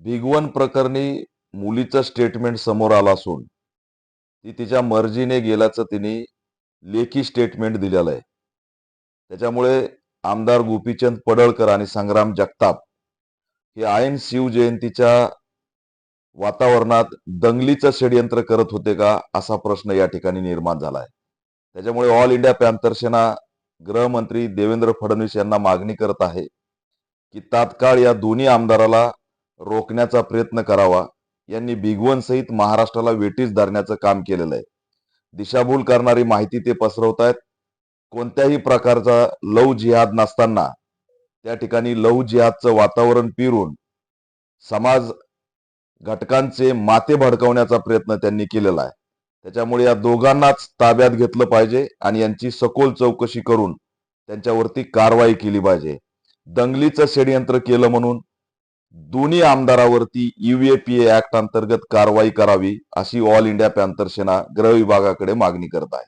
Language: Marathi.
भिगवण प्रकरणी मुलीचं स्टेटमेंट समोर आलं असून ती तिच्या मर्जीने गेल्याचं तिने लेखी स्टेटमेंट दिलेलं आहे. त्याच्यामुळे आमदार गोपीचंद पडळकर आणि संग्राम जगताप हे ऐन शिवजयंतीच्या वातावरणात दंगलीचं षडयंत्र करत होते का असा प्रश्न या ठिकाणी निर्माण झाला आहे त्याच्यामुळे ऑल इंडिया पॅन्थर सेना गृहमंत्री देवेंद्र फडणवीस यांना मागणी करत आहे की तात्काळ या दोन्ही आमदाराला रोखण्याचा प्रयत्न करावा. यांनी बिगवन सहित महाराष्ट्राला वेटीस धरण्याचं काम केलेलं आहे. दिशाभूल करणारी माहिती ते पसरवत आहेत कोणत्याही प्रकारचा लव जिहाद नसताना त्या ठिकाणी लव जिहादचं वातावरण पिरून समाज घटकांचे माते भडकवण्याचा प्रयत्न त्यांनी केलेला आहे. त्याच्यामुळे या दोघांनाच ताब्यात घेतलं पाहिजे आणि यांची सखोल चौकशी करून त्यांच्यावरती कारवाई केली पाहिजे. दंगलीचं षडयंत्र केलं म्हणून दोन्ही आमदारावरती युएपीए ऍक्ट अंतर्गत कारवाई करावी अशी ऑल इंडिया पॅन्थर सेना गृह विभागाकडे मागणी करत आहे.